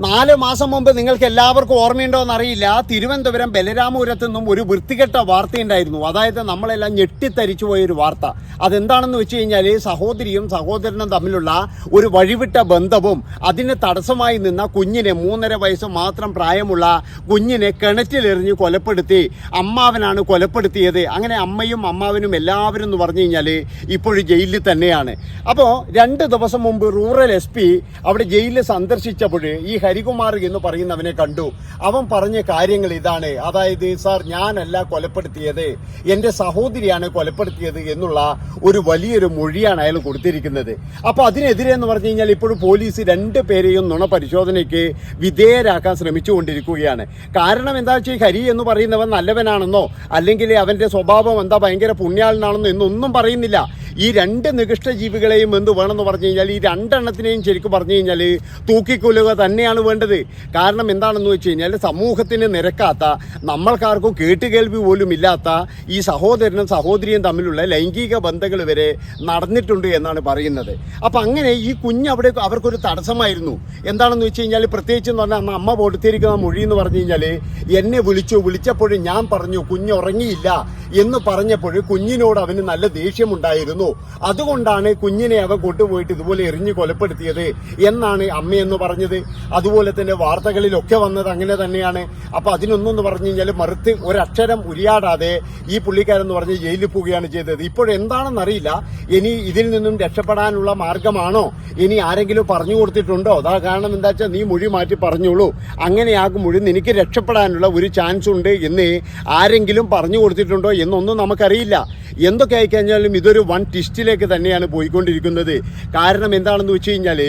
നാല് മാസം മുമ്പ് നിങ്ങൾക്ക് എല്ലാവർക്കും ഓർമ്മയുണ്ടോ എന്നറിയില്ല. തിരുവനന്തപുരം ബലരാമപുരത്ത് നിന്നും ഒരു വൃത്തികെട്ട വാർത്തയുണ്ടായിരുന്നു അതായത് നമ്മളെല്ലാം ഞെട്ടിത്തരിച്ചു പോയ ഒരു വാർത്ത. അതെന്താണെന്ന് വെച്ച് കഴിഞ്ഞാൽ സഹോദരിയും സഹോദരനും തമ്മിലുള്ള ഒരു വഴിവിട്ട ബന്ധവും അതിന് തടസ്സമായി നിന്ന കുഞ്ഞിനെ മൂന്നര വയസ്സ് മാത്രം പ്രായമുള്ള കുഞ്ഞിനെ കിണറ്റിലെറിഞ്ഞ് കൊലപ്പെടുത്തി അമ്മാവനാണ് കൊലപ്പെടുത്തിയത്. അങ്ങനെ അമ്മയും അമ്മാവനും എല്ലാവരും എന്ന് പറഞ്ഞു കഴിഞ്ഞാൽ ഇപ്പോഴും ജയിലിൽ തന്നെയാണ്. അപ്പോൾ രണ്ട് ദിവസം മുമ്പ് റൂറൽ എസ് അവിടെ ജയിലിൽ സന്ദർശിച്ചപ്പോൾ ഈ ഹരികുമാർ എന്ന് പറയുന്നവനെ കണ്ടു. അവൻ പറഞ്ഞ കാര്യങ്ങൾ ഇതാണ്. അതായത് സാർ ഞാനല്ല കൊലപ്പെടുത്തിയത്. എന്റെ സഹോദരിയാണ് കൊലപ്പെടുത്തിയത് എന്നുള്ള ഒരു വലിയൊരു മൊഴിയാണ് അയാൾ കൊടുത്തിരിക്കുന്നത്. അപ്പൊ അതിനെതിരെ എന്ന് പറഞ്ഞു കഴിഞ്ഞാൽ ഇപ്പോഴും പോലീസ് രണ്ടു പേരെയും നുണ പരിശോധനയ്ക്ക് വിധേയരാക്കാൻ ശ്രമിച്ചുകൊണ്ടിരിക്കുകയാണ്. കാരണം എന്താ വെച്ചാൽ ഹരി എന്ന് പറയുന്നവൻ നല്ലവനാണെന്നോ അല്ലെങ്കിൽ അവന്റെ സ്വഭാവം എന്താ ഭയങ്കര പുണ്യാളനാണെന്നോ എന്നൊന്നും പറയുന്നില്ല. ഈ രണ്ട് നികൃഷ്ട ജീവികളെയും എന്ത് വേണമെന്ന് പറഞ്ഞു കഴിഞ്ഞാൽ ഈ രണ്ടെണ്ണത്തിനെയും ശരിക്കും പറഞ്ഞു കഴിഞ്ഞാൽ തൂക്കിക്കൊല്ലുക തന്നെയാണ് വേണ്ടത്. കാരണം എന്താണെന്ന് വെച്ച് കഴിഞ്ഞാൽ സമൂഹത്തിന് നിരക്കാത്ത നമ്മൾക്കാർക്കും കേട്ടുകേൾവി പോലും ഇല്ലാത്ത ഈ സഹോദരനും സഹോദരിയും തമ്മിലുള്ള ലൈംഗിക ബന്ധങ്ങൾ വരെ നടന്നിട്ടുണ്ട് എന്നാണ് പറയുന്നത്. അപ്പം അങ്ങനെ ഈ കുഞ്ഞ് അവിടെ അവർക്കൊരു തടസ്സമായിരുന്നു. എന്താണെന്ന് വെച്ച് കഴിഞ്ഞാൽ പ്രത്യേകിച്ച് എന്ന് പറഞ്ഞാൽ അമ്മ കൊടുത്തിരിക്കുന്ന മൊഴി എന്ന് പറഞ്ഞു കഴിഞ്ഞാൽ എന്നെ വിളിച്ചു വിളിച്ചപ്പോഴും ഞാൻ പറഞ്ഞു കുഞ്ഞ് ഉറങ്ങിയില്ല എന്ന് പറഞ്ഞപ്പോൾ കുഞ്ഞിനോട് അവന് നല്ല ദേഷ്യമുണ്ടായിരുന്നു. അതുകൊണ്ടാണ് കുഞ്ഞിനെ അവ കൊണ്ടുപോയിട്ട് ഇതുപോലെ എറിഞ്ഞു കൊലപ്പെടുത്തിയത് എന്നാണ് അമ്മയെന്ന് പറഞ്ഞത്. അതുപോലെ തന്നെ വാർത്തകളിലൊക്കെ വന്നത് അങ്ങനെ തന്നെയാണ്. അപ്പൊ അതിനൊന്നും എന്ന് പറഞ്ഞു കഴിഞ്ഞാൽ മറുത്ത് ഒരക്ഷരം ഉരിയാടാതെ ഈ പുള്ളിക്കാരെന്ന് പറഞ്ഞ് ജയിലിൽ പോവുകയാണ് ചെയ്തത്. ഇപ്പോഴെന്താണെന്നറിയില്ല ഇനി ഇതിൽ നിന്നും രക്ഷപ്പെടാനുള്ള മാർഗമാണോ? ഇനി ആരെങ്കിലും പറഞ്ഞു കൊടുത്തിട്ടുണ്ടോ? അതാ കാരണം എന്താ വെച്ചാൽ നീ മൊഴി മാറ്റി പറഞ്ഞോളൂ. അങ്ങനെയാകുമ്പോഴും നിനക്ക് രക്ഷപ്പെടാനുള്ള ഒരു ചാൻസ് ഉണ്ട് എന്ന് ആരെങ്കിലും പറഞ്ഞു കൊടുത്തിട്ടുണ്ടോ എന്നൊന്നും നമുക്കറിയില്ല. എന്തൊക്കെ ആയിക്കഴിഞ്ഞാലും ഇതൊരു വൺ ടിസ്റ്റിലേക്ക് തന്നെയാണ് പോയിക്കൊണ്ടിരിക്കുന്നത്. കാരണം എന്താണെന്ന് വെച്ച് കഴിഞ്ഞാൽ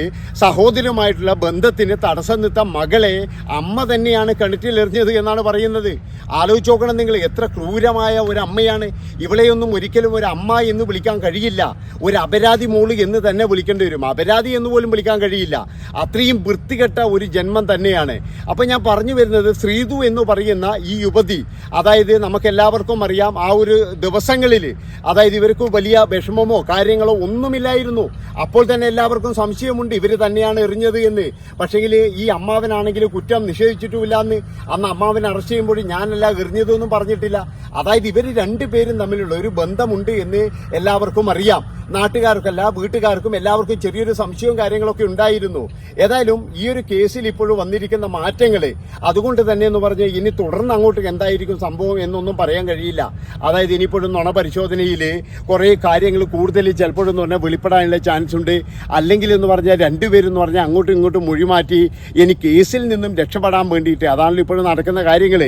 സഹോദരമായിട്ടുള്ള ബന്ധത്തിന് തടസ്സം നിത്ത മകളെ അമ്മ തന്നെയാണ് കിണറ്റിലെറിഞ്ഞത് എന്നാണ് പറയുന്നത്. ആലോചിച്ച് നോക്കണം നിങ്ങൾ എത്ര ക്രൂരമായ ഒരു അമ്മയാണ്. ഇവളെയൊന്നും ഒരിക്കലും ഒരു അമ്മ എന്ന് വിളിക്കാൻ കഴിയില്ല. ഒരു അപരാധി മോൾ എന്ന് തന്നെ വിളിക്കേണ്ടി വരും. അപരാധി എന്ന് പോലും വിളിക്കാൻ കഴിയില്ല. അത്രയും വൃത്തികെട്ട ഒരു ജന്മം തന്നെയാണ്. അപ്പോൾ ഞാൻ പറഞ്ഞു വരുന്നത് ശ്രീതു എന്ന് പറയുന്ന ഈ യുവതി അതായത് നമുക്ക് എല്ലാവർക്കും അറിയാം ആ ഒരു ദിവസങ്ങളിൽ അതായത് ഇവർക്ക് വലിയ വിഷമമോ കാര്യങ്ങളോ ഒന്നുമില്ലായിരുന്നു. അപ്പോൾ തന്നെ എല്ലാവർക്കും സംശയമുണ്ട്. ഇവർ തന്നെയാണ് എറിഞ്ഞത് എന്ന്. പക്ഷേങ്കിൽ ഈ അമ്മാവനാണെങ്കിൽ കുറ്റം നിഷേധിച്ചിട്ടുമില്ല എന്ന് അന്ന് അമ്മാവൻ അറസ്റ്റ് ചെയ്യുമ്പോൾ ഞാനല്ല എറിഞ്ഞതെന്നും പറഞ്ഞിട്ടില്ല. അതായത് ഇവർ രണ്ടുപേരും തമ്മിലുള്ള ഒരു ബന്ധമുണ്ട് എന്ന് എല്ലാവർക്കും അറിയാം. നാട്ടുകാർക്കല്ല വീട്ടുകാർക്കും എല്ലാവർക്കും ചെറിയൊരു സംശയവും കാര്യങ്ങളൊക്കെ ഉണ്ടായിരുന്നു. ഏതായാലും ഈ ഒരു കേസിൽ ഇപ്പോഴും വന്നിരിക്കുന്ന മാറ്റങ്ങൾ അതുകൊണ്ട് തന്നെ എന്ന് പറഞ്ഞ് ഇനി തുടർന്ന് അങ്ങോട്ട് എന്തായിരിക്കും സംഭവം എന്നൊന്നും പറയാൻ കഴിയില്ല. അതായത് ഇനിയിപ്പോഴും നുണ പരിശോധനയിൽ കുറേ കാര്യങ്ങൾ കൂടുതൽ ചിലപ്പോഴും എന്ന് പറഞ്ഞാൽ വെളിപ്പെടാനുള്ള ചാൻസ് ഉണ്ട്. അല്ലെങ്കിൽ എന്ന് പറഞ്ഞാൽ രണ്ടുപേരും എന്ന് പറഞ്ഞാൽ അങ്ങോട്ടും ഇങ്ങോട്ടും മൊഴി മാറ്റി ഇനി കേസിൽ നിന്നും രക്ഷപ്പെടാൻ വേണ്ടിയിട്ട് അതാണല്ലോ ഇപ്പോഴും നടക്കുന്ന കാര്യങ്ങൾ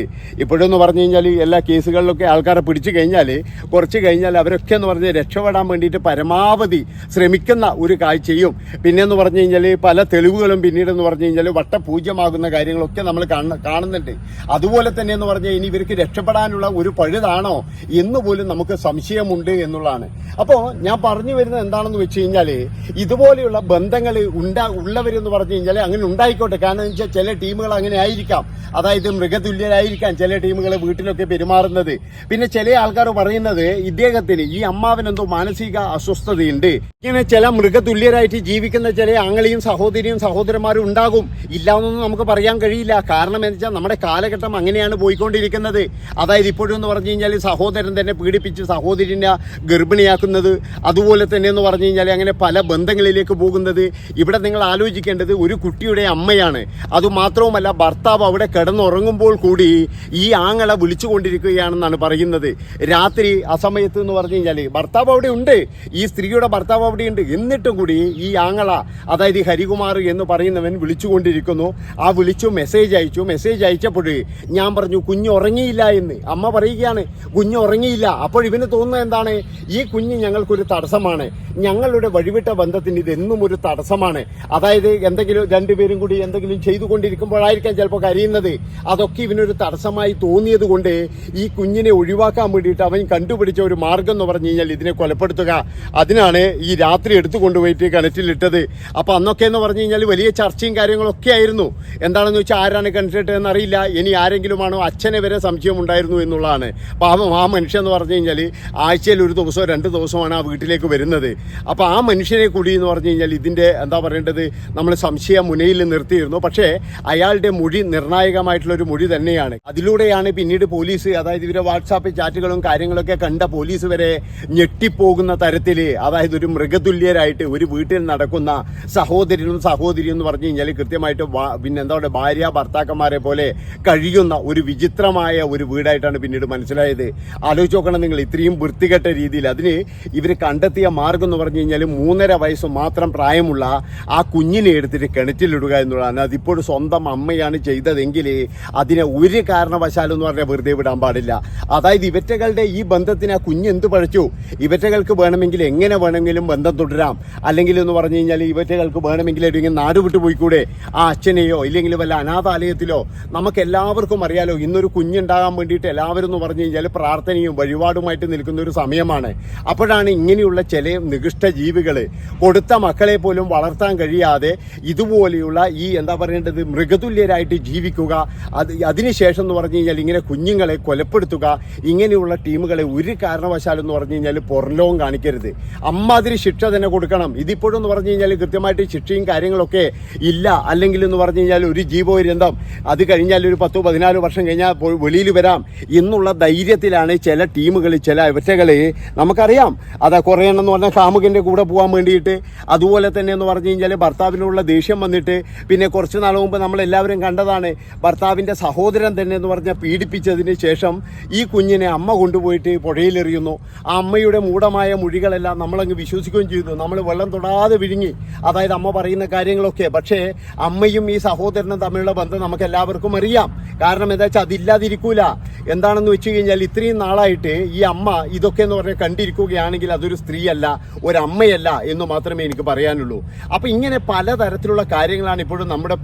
ഇപ്പോഴെന്ന് പറഞ്ഞു കഴിഞ്ഞാൽ എല്ലാ കേസുകളിലൊക്കെ ആൾക്കാരെ പിടിച്ചു കഴിഞ്ഞാൽ കുറച്ച് കഴിഞ്ഞാൽ അവരൊക്കെ എന്ന് പറഞ്ഞാൽ രക്ഷപ്പെടാൻ വേണ്ടിയിട്ട് പരമാവധി ശ്രമിക്കുന്ന ഒരു കാഴ്ചയും. പിന്നെയെന്ന് പറഞ്ഞു കഴിഞ്ഞാൽ പല തെളിവുകളും പിന്നീടെന്ന് പറഞ്ഞു കഴിഞ്ഞാൽ വട്ടപൂജ്യമാകുന്ന കാര്യങ്ങളൊക്കെ നമ്മൾ കാണ- കാണുന്നുണ്ട്. അതുപോലെ തന്നെ എന്ന് പറഞ്ഞാൽ ഇനി ഇവർക്ക് രക്ഷപ്പെടാനുള്ള ഒരു പഴുതാണോ എന്ന് പോലും നമുക്ക് സംശയമുണ്ട് എന്നുള്ളതാണ്. അപ്പോൾ ഞാൻ പറഞ്ഞു വരുന്നത് എന്താണെന്ന് വെച്ച് കഴിഞ്ഞാൽ ഇതുപോലെയുള്ള ബന്ധങ്ങൾ ഉണ്ടാ ഉള്ളവരെന്ന് പറഞ്ഞു കഴിഞ്ഞാൽ അങ്ങനെ ഉണ്ടായിക്കോട്ടെ. കാരണം എന്ന് വെച്ചാൽ ചില ടീമുകൾ അങ്ങനെ ആയിരിക്കാം. അതായത് മൃഗതുല്യരായിരിക്കാം ചില ടീമുകൾ വീട്ടിലൊക്കെ പെരുമാറുന്നത്. പിന്നെ ചില ആൾക്കാർ പറയുന്നത് ഇദ്ദേഹത്തിന് ഈ അമ്മാവനെന്തോ മാനസിക അസ്വസ്ഥതയുണ്ട്. ഇങ്ങനെ ചില മൃഗതുല്യരായിട്ട് ജീവിക്കുന്ന ചില ആങ്ങളിയും സഹോദരിയും സഹോദരന്മാരും ഉണ്ടാകും. ഇല്ലാന്നൊന്നും നമുക്ക് പറയാൻ കഴിയില്ല. കാരണം എന്ന് വെച്ചാൽ നമ്മുടെ കാലഘട്ടം അങ്ങനെയാണ് പോയിക്കൊണ്ടിരിക്കുന്നത്. അതായത് ഇപ്പോഴും എന്ന് പറഞ്ഞു കഴിഞ്ഞാൽ സഹോദരൻ തന്നെ പീഡിപ്പിച്ച് സഹോദരിനെ ഗർഭിണിയാക്കുന്നത് അതുപോലെ തന്നെ എന്ന് പറഞ്ഞു കഴിഞ്ഞാൽ അങ്ങനെ പല ബന്ധങ്ങളിലേക്ക് പോകുന്നത്. ഇവിടെ നിങ്ങൾ ആലോചിക്കേണ്ടത് ഒരു കുട്ടിയുടെ അമ്മയാണ്. അതുമാത്രവുമല്ല ഭർത്താവ് അവിടെ കിടന്നുറങ്ങുമ്പോൾ കൂടി ഈ ആങ്ങളെ വിളിച്ചുകൊണ്ടിരിക്കുകയാണെന്നാണ് പറയുന്നത്. രാത്രി അസമയത്ത് സമയത്ത് എന്ന് പറഞ്ഞു കഴിഞ്ഞാൽ ഭർത്താവ് അവിടെ ഉണ്ട്. ഈ സ്ത്രീയുടെ ഭർത്താവ് അവിടെയുണ്ട്. എന്നിട്ടും കൂടി ഈ ആങ്ങള അതായത് ഹരികുമാർ എന്ന് പറയുന്നവൻ വിളിച്ചുകൊണ്ടിരിക്കുന്നു. ആ വിളിച്ചു മെസ്സേജ് അയച്ചു. മെസ്സേജ് അയച്ചപ്പോൾ ഞാൻ പറഞ്ഞു കുഞ്ഞ് ഉറങ്ങിയില്ല എന്ന്. അമ്മ പറയുകയാണ് കുഞ്ഞ് ഉറങ്ങിയില്ല. അപ്പോൾ ഇവന് തോന്നുന്നത് എന്താണ്? ഈ കുഞ്ഞ് ഞങ്ങൾക്കൊരു തടസ്സമാണ്. ഞങ്ങളുടെ വഴിവിട്ട ബന്ധത്തിന് ഇതെന്നും ഒരു തടസ്സമാണ്. അതായത് എന്തെങ്കിലും രണ്ടുപേരും കൂടി എന്തെങ്കിലും ചെയ്തുകൊണ്ടിരിക്കുമ്പോഴായിരിക്കാം ചിലപ്പോൾ കരയുന്നത്. അതൊക്കെ ഇവനൊരു തടസ്സമായി തോന്നിയത് കൊണ്ട് ഈ കുഞ്ഞിനെ ഒഴിവാക്കാൻ വേണ്ടിയിട്ട് അവൻ കണ്ടുപിടിച്ച ഒരു മാർഗം എന്ന് പറഞ്ഞു കഴിഞ്ഞാൽ ഇതിനെ കൊലപ്പെടുത്തുക. അതിനാണ് ഈ രാത്രി എടുത്തു കൊണ്ടുപോയിട്ട് കിണറ്റിലിട്ടത് അപ്പോൾ അന്നൊക്കെ എന്ന് പറഞ്ഞു കഴിഞ്ഞാൽ വലിയ ചർച്ചയും കാര്യങ്ങളൊക്കെ ആയിരുന്നു. എന്താണെന്ന് വെച്ചാൽ ആരാണ് കിണറ്റിട്ടതെന്ന് അറിയില്ല ഇനി ആരെങ്കിലുമാണോ അച്ഛനെ വരെ സംശയം ഉണ്ടായിരുന്നു എന്നുള്ളതാണ്. പാവം ആ മനുഷ്യൻ എന്ന് പറഞ്ഞു കഴിഞ്ഞാൽ ആഴ്ചയിൽ ഒരു ദിവസമോ രണ്ട് ദിവസമാണ് ആ വീട്ടിലേക്ക് വരുന്നത്. അപ്പോൾ ആ മനുഷ്യനെ കൂടി എന്ന് പറഞ്ഞു കഴിഞ്ഞാൽ ഇതിന്റെ എന്താ പറയേണ്ടത്? നമ്മൾ സംശയ മുനയിൽ നിർത്തിയിരുന്നു. പക്ഷേ അയാളുടെ മൊഴി നിർണായകമായിട്ടുള്ള ഒരു മൊഴി തന്നെയാണ്. അതിലൂടെയാണ് പിന്നീട് പോലീസ് അതായത് ഇവരെ വാട്സാപ്പ് ചാറ്റുകളും കാര്യങ്ങളൊക്കെ കണ്ട പോലീസ് വരെ ഞെട്ടിപ്പോകുന്ന തരത്തിൽ അതായത് ഒരു മൃഗതുല്യരായിട്ട് ഒരു വീട്ടിൽ നടക്കുന്ന സഹോദരനും സഹോദരിയും എന്ന് പറഞ്ഞു കഴിഞ്ഞാൽ കൃത്യമായിട്ട് പിന്നെ എന്താ പറയുക ഭാര്യ ഭർത്താക്കന്മാരെ പോലെ കഴിയുന്ന ഒരു വിചിത്രമായ ഒരു വീടായിട്ടാണ് പിന്നീട് മനസ്സിലായത്. ആലോചിച്ച് നോക്കണം നിങ്ങൾ ഇത്രയും വൃത്തികെട്ട രീതിയിൽ. അതിന് ഇവർ കണ്ടെത്തിയ മാർഗം എന്ന് പറഞ്ഞു കഴിഞ്ഞാൽ മൂന്നര വയസ്സ് മാത്രം പ്രായമുള്ള ആ കുഞ്ഞിനെ എടുത്തിട്ട് കിണറ്റിലിടുക എന്നുള്ളതാണ്. അതിപ്പോൾ സ്വന്തം അമ്മയാണ് ചെയ്തതെങ്കിൽ അതിനെ ഒരു കാരണവശാലും എന്ന് പറഞ്ഞാൽ വെറുതെ വിടാൻ പാടില്ല. അതായത് ഇവറ്റകളുടെ ഈ ബന്ധത്തിന് ആ കുഞ്ഞ് എന്ത് പഴച്ചു? ഇവറ്റകൾക്ക് വേണമെങ്കിൽ എങ്ങനെ വേണമെങ്കിലും ബന്ധം തുടരാം. അല്ലെങ്കിൽ എന്ന് പറഞ്ഞു കഴിഞ്ഞാൽ ഇവറ്റകൾക്ക് വേണമെങ്കിൽ എവിടെയെങ്കിലും നാട് വിട്ടു പോയിക്കൂടെ? ആ അച്ഛനെയോ ഇല്ലെങ്കിൽ വല്ല അനാഥാലയത്തിലോ? നമുക്ക് എല്ലാവർക്കും അറിയാലോ ഇന്നൊരു കുഞ്ഞുണ്ടാകാൻ വേണ്ടിയിട്ട് എല്ലാവരും എന്ന് പറഞ്ഞു കഴിഞ്ഞാൽ പ്രാർത്ഥനയും വഴിപാടുമായിട്ട് നിൽക്കുന്ന ഒരു സമയമാണ്. അപ്പോഴാണ് ഇങ്ങനെയുള്ള ചില നികൃഷ്ട ജീവികൾ കൊടുത്ത മക്കളെ പോലും വളർത്താൻ കഴിയാതെ ഇതുപോലെയുള്ള ഈ എന്താ പറയേണ്ടത് മൃഗതുല്യരായിട്ട് ജീവിക്കുക. അത് അതിനുശേഷം എന്ന് പറഞ്ഞു കഴിഞ്ഞാൽ ഇങ്ങനെ കുഞ്ഞുങ്ങളെ കൊലപ്പെടുത്തുക. ഇങ്ങനെയുള്ള ടീമുകളെ ഒരു കാരണവശാലും എന്ന് പറഞ്ഞു കഴിഞ്ഞാൽ പുറലോകം കാണിക്കരുത്. അമ്മാതിരി ശിക്ഷ തന്നെ കൊടുക്കണം. ഇതിപ്പോഴും എന്ന് പറഞ്ഞു കഴിഞ്ഞാൽ കൃത്യമായിട്ട് ശിക്ഷയും കാര്യങ്ങളൊക്കെ ഇല്ല. അല്ലെങ്കിൽ എന്ന് പറഞ്ഞു കഴിഞ്ഞാൽ ഒരു ജീവപര്യന്തം അത് കഴിഞ്ഞാൽ ഒരു പത്തോ പതിനാല് വർഷം കഴിഞ്ഞാൽ വെളിയിൽ വരാം എന്നുള്ള ധൈര്യത്തിലാണ് ചില ടീമുകൾ ചില ഇവറ്റകൾ നമുക്കറിയാം. അതാ കുറേ എണ്ണം പറഞ്ഞാൽ കാമുകന്റെ കൂടെ പോകാൻ വേണ്ടിയിട്ട്. അതുപോലെ തന്നെ എന്ന് പറഞ്ഞു കഴിഞ്ഞാൽ ഭർത്താവിനുള്ള ദേഷ്യം വന്നിട്ട് പിന്നെ കുറച്ച് നാൾ മുമ്പ് നമ്മളെല്ലാവരും കണ്ടതാണ് ഭർത്താവിന്റെ സഹോദരൻ തന്നെ എന്ന് പറഞ്ഞാൽ പീഡിപ്പിച്ചതിന് ശേഷം ഈ കുഞ്ഞിനെ അമ്മ കൊണ്ടുപോയിട്ട് പുഴയിലെറിയുന്നു. ആ അമ്മയുടെ മൂഢമായ മൊഴികളെല്ലാം നമ്മളങ്ങ് വിശ്വസിക്കുകയും ചെയ്തു. നമ്മൾ വെള്ളം തൊടാതെ വിഴുങ്ങി. അതായത് അമ്മ പറയുന്ന കാര്യങ്ങളൊക്കെ. പക്ഷേ അമ്മയും ഈ സഹോദരനും തമ്മിലുള്ള ബന്ധം നമുക്ക് എല്ലാവർക്കും അറിയാം. കാരണം എന്താ വെച്ചാൽ അതില്ലാതിരിക്കൂല. എന്താണെന്ന് വെച്ച് കഴിഞ്ഞാൽ ഇത്രയും നാളായിട്ട് ഈ അമ്മ ഇതൊക്കെ എന്ന് പറഞ്ഞാൽ കണ്ടിരിക്കുകയാണെങ്കിൽ അതൊരു സ്ത്രീയല്ല ഒരമ്മയല്ല എന്ന് മാത്രമേ എനിക്ക് പറയാനുള്ളൂ. അപ്പം ഇങ്ങനെ പലതരത്തിലുള്ള കാര്യങ്ങളാണ് ഇപ്പോഴും നമ്മുടെ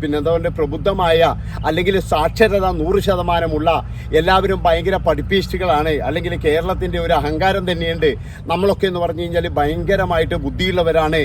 പിന്നെ എന്താ പറയുക പ്രബുദ്ധമായ അല്ലെങ്കിൽ സാക്ഷരത നൂറ് ശതമാനമുള്ള എല്ലാവരും ഭയങ്കര പഠിപ്പിസ്റ്റുകളാണ് അല്ലെങ്കിൽ കേരളത്തിന്റെ ഒരു അഹങ്കാരം തന്നെയുണ്ട്. നമ്മളൊക്കെ എന്ന് പറഞ്ഞു കഴിഞ്ഞാൽ ഭയങ്കരമായിട്ട് ബുദ്ധിയുള്ളവരാണ്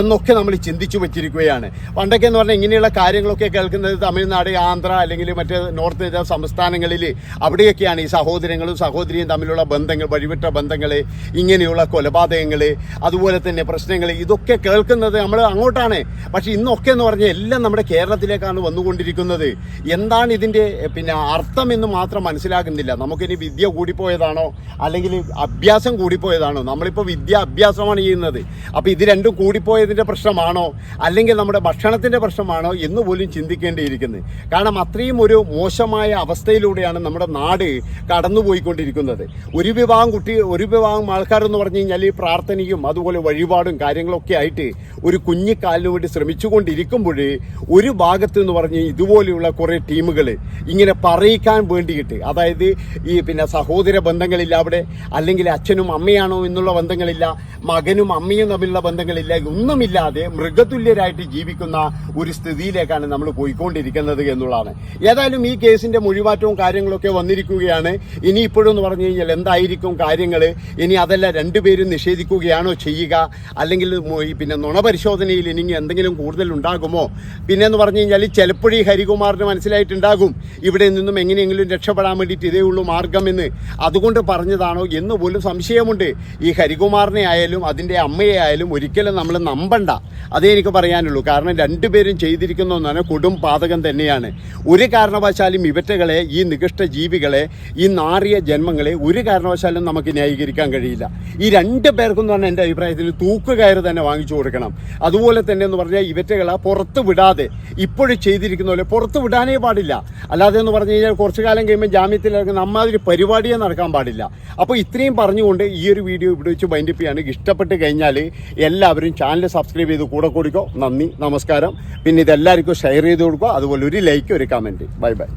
എന്നൊക്കെ നമ്മൾ ചിന്തിച്ചു വെച്ചിരിക്കുകയാണ്. പണ്ടൊക്കെ എന്ന് പറഞ്ഞാൽ ഇങ്ങനെയുള്ള കാര്യങ്ങളൊക്കെ കേൾക്കുന്നത് തമിഴ്നാട് ആന്ധ്ര അല്ലെങ്കിൽ മറ്റ് നോർത്ത് ഇന്ത്യ സംസ്ഥാനങ്ങളിൽ അവിടെയൊക്കെയാണ് ഈ സഹോദരങ്ങളും സഹോദരിയും തമ്മിലുള്ള ബന്ധങ്ങൾ വഴിവിട്ട ബന്ധങ്ങൾ ഇങ്ങനെയുള്ള കൊലപാതകങ്ങൾ അതുപോലെ തന്നെ പ്രശ്നങ്ങൾ ഇതൊക്കെ കേൾക്കുന്നത് നമ്മൾ അങ്ങോട്ടാണ്. പക്ഷേ ഇന്നൊക്കെ എന്ന് പറഞ്ഞാൽ എല്ലാം നമ്മുടെ കേരളത്തിലേക്കാണ് വന്നുകൊണ്ടിരിക്കുന്നത്. എന്താണ് ഇതിന്റെ പിന്നെ അർത്ഥം എന്ന് മാത്രം മനസ്സിലാക്കുന്നില്ല നമുക്കിനി വിദ്യ കൂടിപ്പോയതാണോ? അല്ലെങ്കിൽ അഭ്യാസം കൂടിപ്പോയതാണോ? നമ്മളിപ്പോൾ വിദ്യ അഭ്യാസമാണ് ചെയ്യുന്നത്. അപ്പോൾ ഇത് രണ്ടും കൂടിപ്പോയതിന്റെ പ്രശ്നമാണോ? അല്ലെങ്കിൽ നമ്മുടെ ഭക്ഷണത്തിന്റെ പ്രശ്നമാണോ? എന്ന് പോലും ചിന്തിക്കേണ്ടിയിരിക്കുന്നത് കാരണം അത്രയും ഒരു മോശമായ അവസ്ഥയിലൂടെയാണ് നമ്മുടെ നാട് കടന്നുപോയിക്കൊണ്ടിരിക്കുന്നത്. ഒരു വിഭാഗം കുട്ടി ഒരു വിഭാഗം ആൾക്കാരെന്ന് പറഞ്ഞു കഴിഞ്ഞാൽ ഈ പ്രാർത്ഥനയും അതുപോലെ വഴിപാടും കാര്യങ്ങളൊക്കെ ആയിട്ട് ഒരു കുഞ്ഞിക്കാലിന് വേണ്ടി ശ്രമിച്ചുകൊണ്ടിരിക്കുമ്പോൾ ഒരു ഭാഗത്ത് എന്ന് പറഞ്ഞ് ഇതുപോലെയുള്ള കുറേ ടീമുകൾ ഇങ്ങനെ പറയിക്കാൻ വേണ്ടിയിട്ട് അതായത് ഈ പിന്നെ സഹോദര ബന്ധങ്ങളില്ല അവിടെ അല്ലെങ്കിൽ അച്ഛനും അമ്മയാണോ എന്നുള്ള ബന്ധങ്ങളില്ല മകനും അമ്മയും തമ്മിലുള്ള ബന്ധങ്ങളില്ല ഒന്നുമില്ലാതെ മൃഗതുല്യരായിട്ട് ജീവിക്കുന്ന ഒരു സ്ഥിതിയിലേക്കാണ് നമ്മൾ പോയിക്കൊണ്ടിരിക്കുന്നത് എന്നുള്ളതാണ്. ഏതായാലും ഈ കേസിന്റെ മൊഴിമാറ്റവും കാര്യങ്ങളൊക്കെ വന്നിരിക്കുകയാണ്. ഇനി ഇപ്പോഴെന്ന് പറഞ്ഞു കഴിഞ്ഞാൽ എന്തായിരിക്കും കാര്യങ്ങൾ ഇനി അതല്ല രണ്ടുപേരും നിഷേധിക്കുകയാണോ ചെയ്യുക? അല്ലെങ്കിൽ പിന്നെ നുണ പരിശോധനയിൽ ഇനി എന്തെങ്കിലും കൂടുതൽ ഉണ്ടാകുമോ? പിന്നെ എന്ന് പറഞ്ഞു കഴിഞ്ഞാൽ ചിലപ്പോഴീ ഹരികുമാറിന് മനസ്സിലായിട്ടുണ്ടാകും. ഇവിടെ നിന്നും എങ്ങനെയെങ്കിലും രക്ഷപ്പെടാൻ വേണ്ടിയിട്ട് ഇതേ ഉള്ളൂ മാർഗമെന്ന്. അതുകൊണ്ട് പറഞ്ഞതാണോ എന്ന് പോലും സംശയമുണ്ട് ഈ ഹരികുമാറിനെ ആയാലും അതിന്റെ അമ്മയെ ആയാലും ഒരിക്കലും നമ്മൾ നമ്പണ്ട. അതേ എനിക്ക് പറയാനുള്ളൂ. കാരണം രണ്ടുപേരും ചെയ്തിരിക്കുന്ന ഒന്നാണ് കൊടും പാതകം തന്നെയാണ്. ഒരു കാരണവശാലും ഇവറ്റകളെ ഈ നികൃഷ്ട ജീവികളെ ഈ നാറിയ ജന്മങ്ങളെ ഒരു കാരണവശാലും നമുക്ക് ന്യായീകരിക്കാൻ കഴിയില്ല. ഈ രണ്ട് പേർക്കും എന്ന് പറഞ്ഞാൽ എന്റെ അഭിപ്രായത്തിൽ തൂക്കുകയറ് തന്നെ വാങ്ങിച്ചു കൊടുക്കണം. അതുപോലെ തന്നെ എന്ന് പറഞ്ഞാൽ ഇവറ്റകളെ പുറത്ത് വിടാതെ ഇപ്പോഴും ചെയ്തിരിക്കുന്ന പോലെ പുറത്ത് വിടാനേ പാടില്ല. അല്ലാതെ എന്ന് പറഞ്ഞു കഴിഞ്ഞാൽ കുറച്ചു കാലം കഴിയുമ്പോൾ ജാമ്യത്തിൽ ഇറങ്ങുന്ന അമ്മാതിരി പരിപാടിയെ നടക്കാൻ പാടില്ല. അപ്പോൾ ഇത്രയും പറഞ്ഞുകൊണ്ട് ഈ ഒരു വീഡിയോ ഇവിടെ വെച്ച് ബൈൻഡപ്പ് ചെയ്യാണ് ഇഷ്ടപ്പെട്ട് കഴിഞ്ഞാൽ എല്ലാവരും ചാനൽ സബ്സ്ക്രൈബ് ചെയ്ത് കൂടെ കൂടിക്കോ. നന്ദി നമസ്കാരം. പിന്നെ ഇതെല്ലാവർക്കും ഷെയർ ചെയ്ത് കൊടുക്കുക. അതുപോലെ ഒരു ലൈക്ക് ഒരു കമന്റ് ബൈ ബൈ